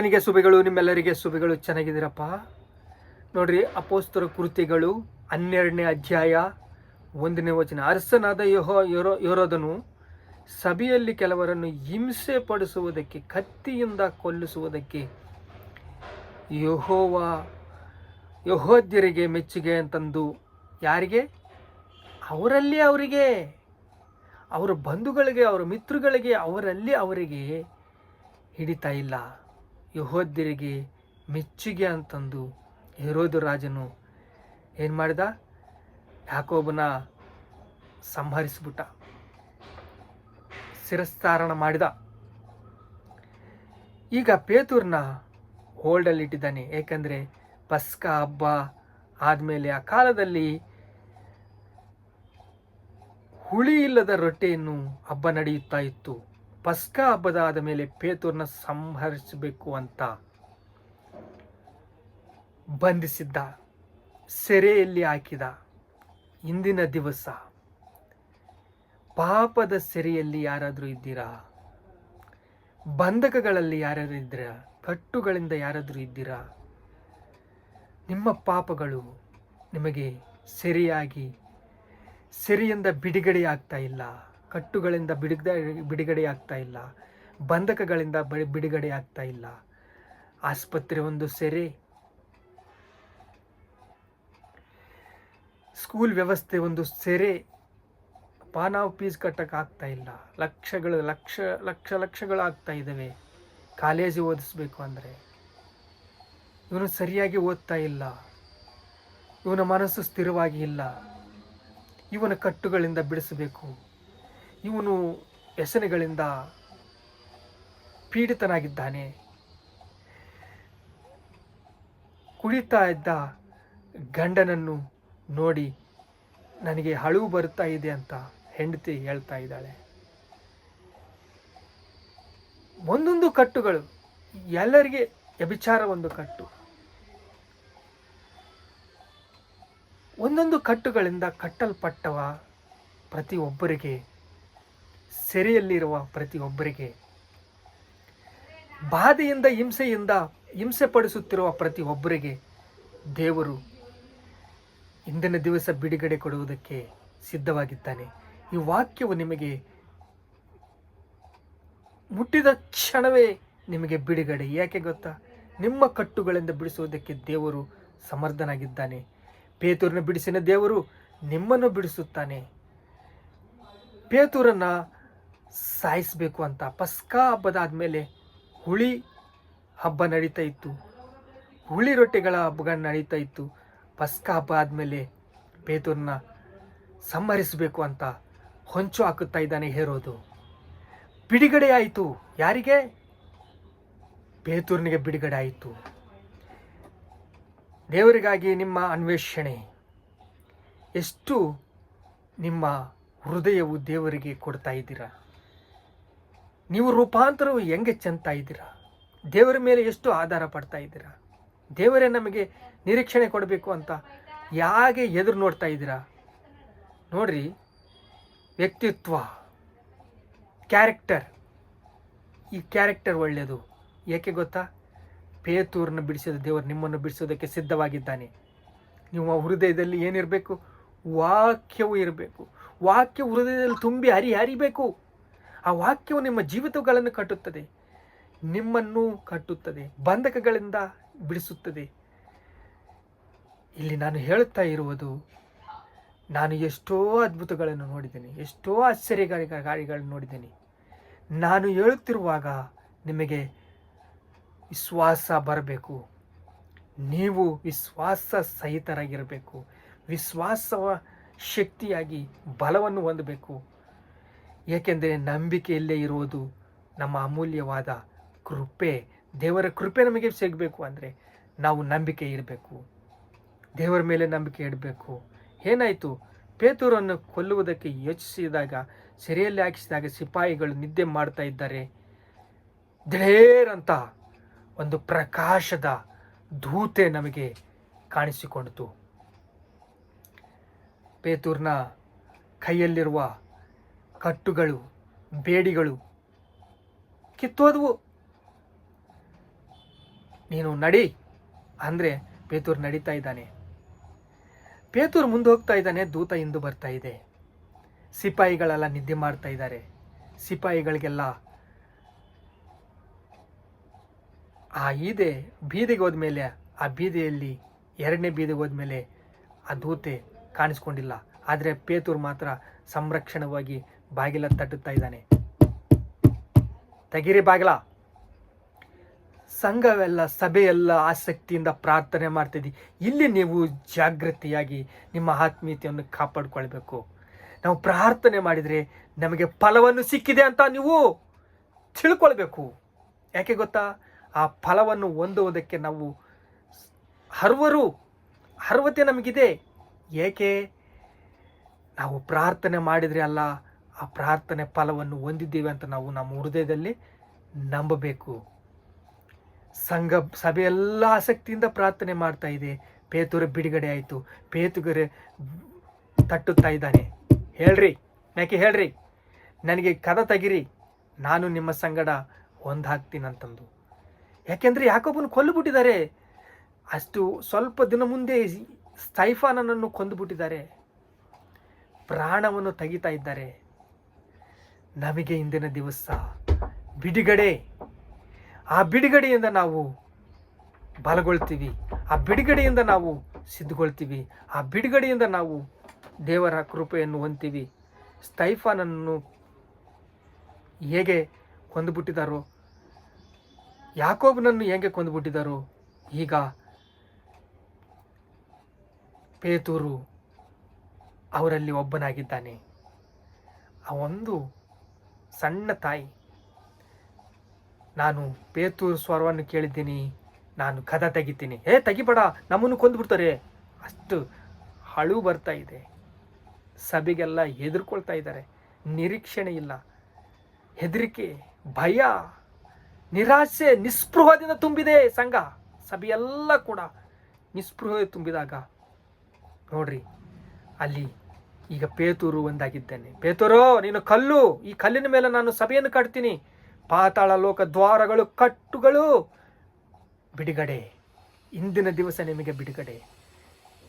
ನನಗೆ ಸುಬೆಗಳು ನಿಮ್ಮೆಲ್ಲರಿಗೆ ಸುಬೆಗಳು ಚೆನ್ನಾಗಿದ್ದೀರಪ್ಪ? ನೋಡ್ರಿ, ಅಪೋಸ್ತರ ಕೃತಿಗಳು ಹನ್ನೆರಡನೇ ಅಧ್ಯಾಯ ಒಂದನೇ ವಚನ. ಅರಸನಾದ ಯಹೋ ಯೋರೋ ಯೋರೋದನು ಸಭೆಯಲ್ಲಿ ಕೆಲವರನ್ನು ಹಿಂಸೆ ಪಡಿಸುವುದಕ್ಕೆ ಕತ್ತಿಯಿಂದ ಕೊಲ್ಲಿಸುವುದಕ್ಕೆ ಯಹೋವ ಯಹೋದ್ಯರಿಗೆ ಮೆಚ್ಚುಗೆ ಅಂತಂದು ಯಾರಿಗೆ? ಅವರಲ್ಲಿ ಅವರಿಗೆ. ಅವರ ಬಂಧುಗಳಿಗೆ, ಅವರ ಮಿತ್ರಗಳಿಗೆ ಅವರಲ್ಲಿ ಅವರಿಗೆ ಹಿಡಿತಾ ಇಲ್ಲ. ಯಹೋದ್ಯರಿಗೆ ಮೆಚ್ಚುಗೆ ಅಂತಂದು ಹೆರೋದು ರಾಜನು ಏನು ಮಾಡಿದ? ಯಾಕೋಬನ ಸಂಹರಿಸ್ಬಿಟ್ಟ. ಶಿರಸ್ತಾರಣ ಮಾಡಿದ. ಈಗ ಪೇತೂರ್ನ ಹೋಲ್ಡಲ್ಲಿ ಇಟ್ಟಿದ್ದಾನೆ ಏಕೆಂದರೆ ಪಸ್ಕ ಹಬ್ಬ ಆದಮೇಲೆ ಆ ಕಾಲದಲ್ಲಿ ಹುಳಿ ಇಲ್ಲದ ರೊಟ್ಟೆಯನ್ನು ಹಬ್ಬ ನಡೆಯುತ್ತಾ ಇತ್ತು. ಪಸ್ಕ ಹಬ್ಬದ ಆದ ಮೇಲೆ ಪೇತೂರ್ನ ಸಂಹರಿಸಬೇಕು ಅಂತ ಬಂಧಿಸಿದ್ದ, ಸೆರೆಯಲ್ಲಿ ಹಾಕಿದ ಇಂದಿನ ದಿವಸ. ಪಾಪದ ಸೆರೆಯಲ್ಲಿ ಯಾರಾದರೂ ಇದ್ದೀರಾ? ಬಂಧಕಗಳಲ್ಲಿ ಯಾರಾದರೂ ಇದ್ದೀರಾ? ಕಟ್ಟುಗಳಿಂದ ಯಾರಾದರೂ ಇದ್ದೀರಾ? ನಿಮ್ಮ ಪಾಪಗಳು ನಿಮಗೆ ಸೆರೆಯಾಗಿ, ಸೆರೆಯಿಂದ ಬಿಡುಗಡೆ ಆಗ್ತಾ ಇಲ್ಲ. ಕಟ್ಟುಗಳಿಂದ ಬಿಡುಗಡೆ ಬಿಡುಗಡೆ ಆಗ್ತಾ ಇಲ್ಲ. ಬಂಧಕಗಳಿಂದ ಬಿ- ಬಿಡುಗಡೆ ಆಗ್ತಾ ಇಲ್ಲ. ಆಸ್ಪತ್ರೆ ಒಂದು ಸೆರೆ. ಸ್ಕೂಲ್ ವ್ಯವಸ್ಥೆ ಒಂದು ಸೆರೆ. ಪಾನಾವ್ ಫೀಸ್ ಕಟ್ಟಕ್ಕೆ ಆಗ್ತಾ ಇಲ್ಲ. ಲಕ್ಷಗಳು, ಲಕ್ಷ ಲಕ್ಷ ಲಕ್ಷಗಳು ಆಗ್ತಾ ಇದ್ದಾವೆ ಕಾಲೇಜು ಓದಿಸ್ಬೇಕು ಅಂದರೆ. ಇವನು ಸರಿಯಾಗಿ ಓದ್ತಾ ಇಲ್ಲ. ಇವನ ಮನಸ್ಸು ಸ್ಥಿರವಾಗಿ ಇಲ್ಲ. ಇವನ ಕಟ್ಟುಗಳಿಂದ ಬಿಡಿಸಬೇಕು. ಇವನು ವ್ಯಸನಗಳಿಂದ ಪೀಡಿತನಾಗಿದ್ದಾನೆ. ಕುಡಿತಾ ಇದ್ದ ಗಂಡನನ್ನು ನೋಡಿ ನನಗೆ ಹಳುವು ಬರುತ್ತಾ ಇದೆ ಅಂತ ಹೆಂಡತಿ ಹೇಳ್ತಾ ಇದ್ದಾಳೆ. ಒಂದೊಂದು ಕಟ್ಟುಗಳು, ಎಲ್ಲರಿಗೆ ವ್ಯಭಿಚಾರ ಒಂದು ಕಟ್ಟು. ಒಂದೊಂದು ಕಟ್ಟುಗಳಿಂದ ಕಟ್ಟಲ್ಪಟ್ಟವ ಪ್ರತಿಯೊಬ್ಬರಿಗೆ ಸೆರೆಯಲ್ಲಿರುವ ಪ್ರತಿಯೊಬ್ಬರಿಗೆ. ಬಾಧೆಯಿಂದ, ಹಿಂಸೆಯಿಂದ ಹಿಂಸೆ ಪಡಿಸುತ್ತಿರುವ ಪ್ರತಿಯೊಬ್ಬರಿಗೆ ದೇವರು ಇಂದಿನ ದಿವಸ ಬಿಡುಗಡೆ ಕೊಡುವುದಕ್ಕೆ ಸಿದ್ಧವಾಗಿದ್ದಾನೆ. ಈ ವಾಕ್ಯವು ನಿಮಗೆ ಮುಟ್ಟಿದ ಕ್ಷಣವೇ ನಿಮಗೆ ಬಿಡುಗಡೆ. ಯಾಕೆ ಗೊತ್ತಾ? ನಿಮ್ಮ ಕಟ್ಟುಗಳಿಂದ ಬಿಡಿಸುವುದಕ್ಕೆ ದೇವರು ಸಮರ್ಥನಾಗಿದ್ದಾನೆ. ಪೇತೂರನ್ನು ಬಿಡಿಸಿನ ದೇವರು ನಿಮ್ಮನ್ನು ಬಿಡಿಸುತ್ತಾನೆ. ಪೇತೂರನ್ನ ಸಾಯಿಸಬೇಕು ಅಂತ. ಪಸ್ಕಾ ಹಬ್ಬದಾದ ಮೇಲೆ ಹುಳಿ ಹಬ್ಬ ನಡೀತಾ ಇತ್ತು. ಹುಳಿ ರೊಟ್ಟಿಗಳ ಹಬ್ಬಗಳು ನಡೀತಾ ಇತ್ತು. ಪಸ್ಕಾ ಹಬ್ಬ ಆದಮೇಲೆ ಪೇತೂರನ್ನ ಸಂಹರಿಸಬೇಕು ಅಂತ ಹೊಂಚು ಹಾಕುತ್ತಾ ಇದ್ದಾನೆ ಹೇರೋದು. ಬಿಡುಗಡೆ ಆಯಿತು. ಯಾರಿಗೆ? ಪೇತೂರ್ನಿಗೆ ಬಿಡುಗಡೆ ಆಯಿತು. ದೇವರಿಗಾಗಿ ನಿಮ್ಮ ಅನ್ವೇಷಣೆ. ಎಷ್ಟು ನಿಮ್ಮ ಹೃದಯವು ದೇವರಿಗೆ ಕೊಡ್ತಾ ಇದ್ದೀರಾ? ನೀವು ರೂಪಾಂತರವು ಹೆಂಗೆ ಚೆಂತಾ ಇದ್ದೀರಾ? ದೇವರ ಮೇಲೆ ಎಷ್ಟು ಆಧಾರ ಪಡ್ತಾ ಇದ್ದೀರಾ? ದೇವರೇ ನಮಗೆ ನಿರೀಕ್ಷಣೆ ಕೊಡಬೇಕು ಅಂತ ಯಾಕೆ ಎದುರು ನೋಡ್ತಾ ಇದ್ದೀರಾ? ನೋಡ್ರಿ, ವ್ಯಕ್ತಿತ್ವ, ಕ್ಯಾರೆಕ್ಟರ್. ಈ ಕ್ಯಾರೆಕ್ಟರ್ ಒಳ್ಳೆಯದು. ಏಕೆ ಗೊತ್ತಾ? ಪೇತೂರನ್ನು ಬಿಡಿಸಿದ ದೇವರು ನಿಮ್ಮನ್ನು ಬಿಡಿಸೋದಕ್ಕೆ ಸಿದ್ಧವಾಗಿದ್ದಾನೆ. ನಿಮ್ಮ ಹೃದಯದಲ್ಲಿ ಏನಿರಬೇಕು? ವಾಕ್ಯವು ಇರಬೇಕು. ವಾಕ್ಯ ಹೃದಯದಲ್ಲಿ ತುಂಬಿ ಹರಿ ಹರಿಬೇಕು ಆ ವಾಕ್ಯವು ನಿಮ್ಮ ಜೀವಿತಗಳನ್ನು ಕಟ್ಟುತ್ತದೆ, ನಿಮ್ಮನ್ನು ಕಟ್ಟುತ್ತದೆ, ಬಂಧಕಗಳಿಂದ ಬಿಡಿಸುತ್ತದೆ. ಇಲ್ಲಿ ನಾನು ಹೇಳುತ್ತಾ ಇರುವುದು, ನಾನು ಎಷ್ಟೋ ಅದ್ಭುತಗಳನ್ನು ನೋಡಿದ್ದೇನೆ, ಎಷ್ಟೋ ಆಶ್ಚರ್ಯಕಾರಿ ಗಾಡಿಗಳನ್ನು ನೋಡಿದ್ದೇನೆ. ನಾನು ಹೇಳುತ್ತಿರುವಾಗ ನಿಮಗೆ ವಿಶ್ವಾಸ ಬರಬೇಕು. ನೀವು ವಿಶ್ವಾಸ ಸಹಿತರಾಗಿರಬೇಕು. ವಿಶ್ವಾಸವ ಶಕ್ತಿಯಾಗಿ ಬಲವನ್ನು ಹೊಂದಬೇಕು. ಏಕೆಂದರೆ ನಂಬಿಕೆಯಲ್ಲೇ ಇರುವುದು ನಮ್ಮ ಅಮೂಲ್ಯವಾದ ಕೃಪೆ. ದೇವರ ಕೃಪೆ ನಮಗೆ ಸಿಗಬೇಕು ಅಂದರೆ ನಾವು ನಂಬಿಕೆ ಇರಬೇಕು ದೇವರ ಮೇಲೆ ನಂಬಿಕೆ ಇಡಬೇಕು. ಏನಾಯಿತು? ಪೇತೂರನ್ನು ಕೊಲ್ಲುವುದಕ್ಕೆ ಯೋಚಿಸಿದಾಗ, ಸೆರೆಯಲ್ಲಿ ಹಾಕಿಸಿದಾಗ ಸಿಪಾಯಿಗಳು ನಿದ್ದೆ ಮಾಡ್ತಾ ಇದ್ದಾರೆ. ದಿಢೇರಂತ ಒಂದು ಪ್ರಕಾಶದ ದೂತೆ ನಮಗೆ ಕಾಣಿಸಿಕೊಂಡಿತು. ಪೇತೂರ್ನ ಕೈಯಲ್ಲಿರುವ ಕಟ್ಟುಗಳು, ಬೇಡಿಗಳು, ಕಿತ್ತೋದವು. ನೀನು ನಡಿ ಅಂದರೆ ಪೇತೂರು ನಡೀತಾ ಇದ್ದಾನೆ. ಪೇತೂರು ಮುಂದೆ ಹೋಗ್ತಾ ಇದ್ದಾನೆ, ದೂತ ಇಂದು ಬರ್ತಾ ಇದೆ. ಸಿಪಾಯಿಗಳೆಲ್ಲ ನಿದ್ದೆ ಮಾಡ್ತಾ ಇದ್ದಾರೆ. ಸಿಪಾಯಿಗಳಿಗೆಲ್ಲ ಆ ಈದೆ ಬೀದಿಗೆ ಹೋದ್ಮೇಲೆ, ಆ ಬೀದಿಯಲ್ಲಿ ಎರಡನೇ ಬೀದಿಗೆ ಹೋದ್ಮೇಲೆ ಆ ದೂತೆ ಕಾಣಿಸ್ಕೊಂಡಿಲ್ಲ. ಆದರೆ ಪೇತೂರು ಮಾತ್ರ ಸಂರಕ್ಷಣವಾಗಿ ಬಾಗಿಲ ತಟ್ಟುತ್ತಾ ಇದ್ದಾನೆ. ತೆಗಿರಿ ಬಾಗಿಲ. ಸಂಘವೆಲ್ಲ, ಸಭೆಯೆಲ್ಲ ಆಸಕ್ತಿಯಿಂದ ಪ್ರಾರ್ಥನೆ ಮಾಡ್ತಿದ್ದಿ. ಇಲ್ಲಿ ನೀವು ಜಾಗೃತಿಯಾಗಿ ನಿಮ್ಮ ಆತ್ಮೀಯತೆಯನ್ನು ಕಾಪಾಡಿಕೊಳ್ಬೇಕು. ನಾವು ಪ್ರಾರ್ಥನೆ ಮಾಡಿದರೆ ನಮಗೆ ಫಲವನ್ನು ಸಿಕ್ಕಿದೆ ಅಂತ ನೀವು ತಿಳ್ಕೊಳ್ಬೇಕು. ಯಾಕೆ ಗೊತ್ತಾ? ಆ ಫಲವನ್ನು ಹೊಂದುವುದಕ್ಕೆ ನಾವು ಹರ್ವರು ಅರ್ಹತೆ ನಮಗಿದೆ. ಏಕೆ? ನಾವು ಪ್ರಾರ್ಥನೆ ಮಾಡಿದರೆ ಅಲ್ಲ ಆ ಪ್ರಾರ್ಥನೆ ಫಲವನ್ನು ಹೊಂದಿದ್ದೇವೆ ಅಂತ ನಾವು ನಮ್ಮ ಹೃದಯದಲ್ಲಿ ನಂಬಬೇಕು. ಸಂಘ ಸಭೆಯೆಲ್ಲ ಆಸಕ್ತಿಯಿಂದ ಪ್ರಾರ್ಥನೆ ಮಾಡ್ತಾ ಇದೆ. ಪೇತುರ ಬಿಡುಗಡೆ ಆಯಿತು. ಪೇತುಗರೆ ತಟ್ಟುತ್ತಾ ಇದ್ದಾನೆ. ಹೇಳ್ರಿ, ಯಾಕೆ ಹೇಳ್ರಿ? ನನಗೆ ಕದ ತೆಗಿರಿ. ನಾನು ನಿಮ್ಮ ಸಂಗಡ ಒಂದಾಗ್ತೀನಂತಂದು ಯಾಕೆಂದರೆ ಯಾಕೊಬ್ಬನು ಕೊಲ್ಲುಬಿಟ್ಟಿದ್ದಾರೆ. ಅಷ್ಟು ಸ್ವಲ್ಪ ದಿನ ಮುಂದೆ ಸ್ಟೈಫಾನನನ್ನು ಕೊಂದುಬಿಟ್ಟಿದ್ದಾರೆ. ಪ್ರಾಣವನ್ನು ತೆಗಿತಾ ಇದ್ದಾರೆ. ನಮಗೆ ಇಂದಿನ ದಿವಸ ಬಿಡುಗಡೆ. ಆ ಬಿಡುಗಡೆಯಿಂದ ನಾವು ಬಲಗೊಳ್ತೀವಿ. ಆ ಬಿಡುಗಡೆಯಿಂದ ನಾವು ಸಿದ್ಧಗೊಳ್ತೀವಿ. ಆ ಬಿಡುಗಡೆಯಿಂದ ನಾವು ದೇವರ ಕೃಪೆಯನ್ನು ಹೊಂತೀವಿ ಸ್ಟೈಫಾನನ್ನು ಹೇಗೆ ಕೊಂದುಬಿಟ್ಟಿದ್ದಾರೋ ಯಾಕೋಬನನ್ನು ಹೇಗೆ ಕೊಂದುಬಿಟ್ಟಿದ್ದಾರೋ ಈಗ ಪೇತೂರು ಅವರಲ್ಲಿ ಒಬ್ಬನಾಗಿದ್ದಾನೆ. ಆ ಒಂದು ಸಣ್ಣ ತಾಯಿ. ನಾನು ಪೇತೂರು ಸ್ವರವನ್ನು ಕೇಳಿದ್ದೀನಿ. ನಾನು ಕದ ತೆಗಿತೀನಿ. ಏ, ತೆಗಿಬೇಡ. ನಮ್ಮನ್ನು ಕೊಂದುಬಿಡ್ತಾರೆ. ಅಷ್ಟು ಹಳು ಬರ್ತಾ ಇದೆ. ಸಭೆಗೆಲ್ಲ ಹೆದರ್ಕೊಳ್ತಾ ಇದ್ದಾರೆ. ನಿರೀಕ್ಷಣೆ ಇಲ್ಲ. ಹೆದರಿಕೆ, ಭಯ ನಿರಾಶೆ ನಿಸ್ಪೃಹದಿಂದ ತುಂಬಿದೆ ಸಂಘ. ಸಭೆಯೆಲ್ಲ ಕೂಡ ನಿಸ್ಪೃಹ ತುಂಬಿದಾಗ. ನೋಡ್ರಿ, ಅಲ್ಲಿ ಈಗ ಪೇತೂರು ಒಂದಾಗಿದ್ದೇನೆ. ಪೇತೂರು, ನೀನು ಕಲ್ಲು, ಈ ಕಲ್ಲಿನ ಮೇಲೆ ನಾನು ಸಭೆಯನ್ನು ಕಟ್ತೀನಿ ಪಾತಾಳ ಲೋಕ ದ್ವಾರಗಳು, ಕಟ್ಟುಗಳು, ಬಿಡುಗಡೆ. ಇಂದಿನ ದಿವಸ ನಿಮಗೆ ಬಿಡುಗಡೆ.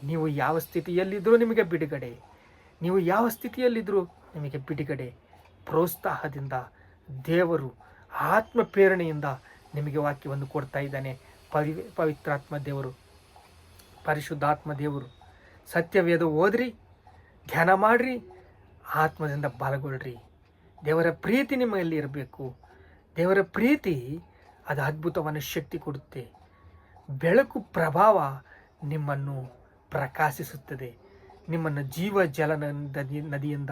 ನೀವು ಯಾವ ಸ್ಥಿತಿಯಲ್ಲಿದ್ದರೂ ನಿಮಗೆ ಬಿಡುಗಡೆ. ನೀವು ಯಾವ ಸ್ಥಿತಿಯಲ್ಲಿದ್ದರೂ ನಿಮಗೆ ಬಿಡುಗಡೆ. ಪ್ರೋತ್ಸಾಹದಿಂದ ದೇವರು ಆತ್ಮ ಪ್ರೇರಣೆಯಿಂದ ನಿಮಗೆ ವಾಕ್ಯವನ್ನು ಕೊಡ್ತಾ ಇದ್ದಾನೆ. ಪವಿ, ಪವಿತ್ರಾತ್ಮ ದೇವರು, ಪರಿಶುದ್ಧಾತ್ಮ ದೇವರು. ಸತ್ಯವೇದ ಓದ್ರಿ. ಧ್ಯಾನ ಮಾಡಿರಿ, ಆತ್ಮದಿಂದ ಬಲಗೊಳ್ಳ್ರಿ ದೇವರ ಪ್ರೀತಿ ನಿಮ್ಮಲ್ಲಿ ಇರಬೇಕು. ದೇವರ ಪ್ರೀತಿ ಅದು ಅದ್ಭುತವನ್ನು ಶಕ್ತಿ ಕೊಡುತ್ತೆ. ಬೆಳಕು ಪ್ರಭಾವ ನಿಮ್ಮನ್ನು ಪ್ರಕಾಶಿಸುತ್ತದೆ. ನಿಮ್ಮನ್ನು ಜೀವ ಜಲ ನದಿ, ನದಿಯಿಂದ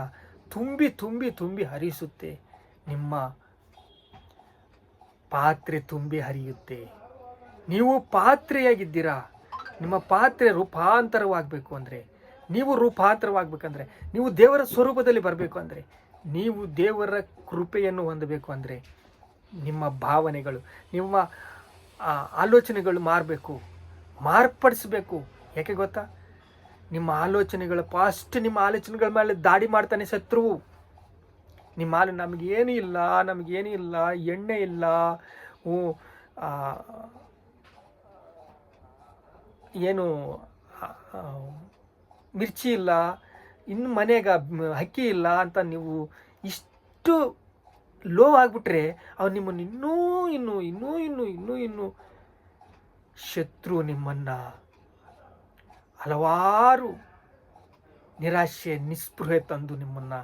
ತುಂಬಿ ತುಂಬಿ ತುಂಬಿ ಹರಿಸುತ್ತೆ. ನಿಮ್ಮ ಪಾತ್ರೆ ತುಂಬಿ ಹರಿಯುತ್ತೆ. ನೀವು ಪಾತ್ರೆಯಾಗಿದ್ದೀರಾ? ನಿಮ್ಮ ಪಾತ್ರೆ ರೂಪಾಂತರವಾಗಬೇಕು ಅಂದರೆ ನೀವು ರೂಪಾಂತರವಾಗಬೇಕಂದ್ರೆ, ನೀವು ದೇವರ ಸ್ವರೂಪದಲ್ಲಿ ಬರಬೇಕು ಅಂದರೆ, ನೀವು ದೇವರ ಕೃಪೆಯನ್ನು ಹೊಂದಬೇಕು ಅಂದರೆ, ನಿಮ್ಮ ಭಾವನೆಗಳು, ನಿಮ್ಮ ಆಲೋಚನೆಗಳು ಮಾರಬೇಕು, ಮಾರ್ಪಡಿಸಬೇಕು. ಯಾಕೆ ಗೊತ್ತಾ? ನಿಮ್ಮ ಆಲೋಚನೆಗಳು ಫಸ್ಟ್ ನಿಮ್ಮ ಆಲೋಚನೆಗಳ ಮೇಲೆ ದಾಡಿ ಮಾಡ್ತಾನೆ ಶತ್ರುವು ನಿಮ್ಮ ಹಾಲು ನಮಗೇನು ಇಲ್ಲ ನಮಗೇನು ಇಲ್ಲ, ಎಣ್ಣೆ ಇಲ್ಲ ಏನು ಮಿರ್ಚಿ ಇಲ್ಲ, ಇನ್ನು ಮನೆಗೆ ಅಕ್ಕಿ ಇಲ್ಲ ಅಂತ ನೀವು ಇಷ್ಟು ಲೋ ಆಗಿಬಿಟ್ರೆ ಅವ್ರು ನಿಮ್ಮನ್ನು ಇನ್ನೂ ಇನ್ನೂ ಇನ್ನೂ ಇನ್ನೂ ಇನ್ನೂ ಇನ್ನೂ ಶತ್ರು ನಿಮ್ಮನ್ನು. ಹಲವಾರು ನಿರಾಶೆ, ನಿಸ್ಪೃಹೆ ತಂದು ನಿಮ್ಮನ್ನು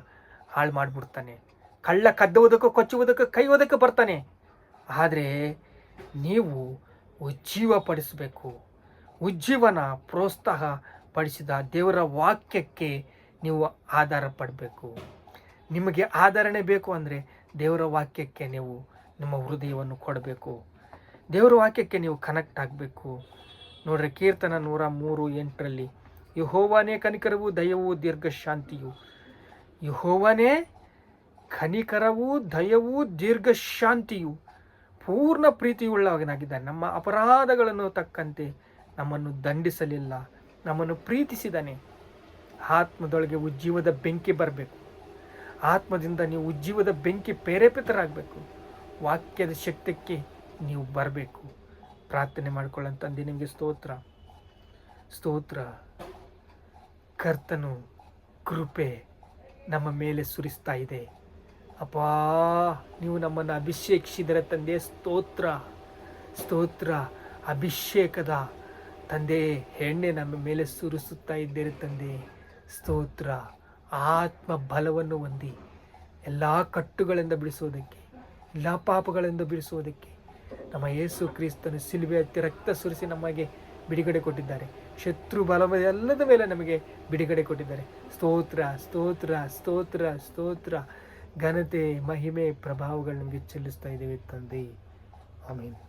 ಹಾಳು ಮಾಡಿಬಿಡ್ತಾನೆ. ಕಳ್ಳ ಕದ್ದುವುದಕ್ಕೂ ಕೊಚ್ಚುವುದಕ್ಕೂ ಕೈಯೋದಕ್ಕೆ ಬರ್ತಾನೆ. ಆದರೆ ನೀವು ಉಜ್ಜೀವ ಪಡಿಸಬೇಕು ಉಜ್ಜೀವನ ಪ್ರೋತ್ಸಾಹ ಪಡಿಸಿದ ದೇವರ ವಾಕ್ಯಕ್ಕೆ ನೀವು ಆಧಾರ ಪಡಬೇಕು. ನಿಮಗೆ ಆಧರಣೆ ಬೇಕು ಅಂದರೆ ದೇವರ ವಾಕ್ಯಕ್ಕೆ ನೀವು ನಿಮ್ಮ ಹೃದಯವನ್ನು ಕೊಡಬೇಕು. ದೇವರ ವಾಕ್ಯಕ್ಕೆ ನೀವು ಕನೆಕ್ಟ್ ಆಗಬೇಕು. ನೋಡ್ರಿ ಕೀರ್ತನ ನೂರ ಮೂರು ಎಂಟರಲ್ಲಿ, ಯಹೋವನೇ ಕನಿಕರವು ದಯವು ದೀರ್ಘ ಶಾಂತಿಯು ಯಹೋವನೇ ಕನಿಕರವು ದಯವು ದೀರ್ಘ ಶಾಂತಿಯು ಪೂರ್ಣ ಪ್ರೀತಿಯುಳ್ಳವನಾಗಿದ್ದಾನೆ. ನಮ್ಮ ಅಪರಾಧಗಳನ್ನು ತಕ್ಕಂತೆ ನಮ್ಮನ್ನು ದಂಡಿಸಲಿಲ್ಲ. ನಮ್ಮನ್ನು ಪ್ರೀತಿಸಿದಾನೆ. ಆತ್ಮದೊಳಗೆ ಉಜ್ಜೀವದ ಬೆಂಕಿ ಬರಬೇಕು. ಆತ್ಮದಿಂದ ನೀವು ಉಜ್ಜೀವದ ಬೆಂಕಿ ಪ್ರೇರೇಪಿತರಾಗಬೇಕು. ವಾಕ್ಯದ ಶಕ್ತಿಗೆ ನೀವು ಬರಬೇಕು. ಪ್ರಾರ್ಥನೆ ಮಾಡಿಕೊಳ್ಳಂತಂದು ತಂದೆ, ನಿಮಗೆ ಸ್ತೋತ್ರ. ಸ್ತೋತ್ರ. ಕರ್ತನು ಕೃಪೆ ನಮ್ಮ ಮೇಲೆ ಸುರಿಸ್ತಾ ಇದೆ. ಅಪ್ಪಾ, ನೀವು ನಮ್ಮನ್ನು ಅಭಿಷೇಕಿಸಿದರೆ ತಂದೆ, ಸ್ತೋತ್ರ. ಸ್ತೋತ್ರ. ಅಭಿಷೇಕದ ತಂದೆ, ಹೆಣ್ಣೆ ನಮ್ಮ ಮೇಲೆ ಸುರಿಸುತ್ತಾ ಇದ್ದೀರಿ ತಂದೆ. ಸ್ತೋತ್ರ. ಆತ್ಮ ಬಲವನ್ನು ಹೊಂದಿ. ಎಲ್ಲ ಕಟ್ಟುಗಳಿಂದ ಬಿಡಿಸುವುದಕ್ಕೆ, ಎಲ್ಲ ಪಾಪಗಳಿಂದ ಬಿಡಿಸುವುದಕ್ಕೆ ನಮ್ಮ ಯೇಸು ಕ್ರಿಸ್ತನು ಸಿಲುಬೆ ಹತ್ತಿ ರಕ್ತ ಸುರಿಸಿ ನಮಗೆ ಬಿಡುಗಡೆ ಕೊಟ್ಟಿದ್ದಾರೆ. ಶತ್ರು ಬಲವ ಎಲ್ಲದ ಮೇಲೆ ನಮಗೆ ಬಿಡುಗಡೆ ಕೊಟ್ಟಿದ್ದಾರೆ. ಸ್ತೋತ್ರ ಸ್ತೋತ್ರ ಸ್ತೋತ್ರ ಸ್ತೋತ್ರ. ಘನತೆ, ಮಹಿಮೆ, ಪ್ರಭಾವಗಳು ನಮಗೆ ಚೆಲ್ಲಿಸ್ತಾ ಇದ್ದೇವೆ ತಂದೆ. ಆಮೇಲೆ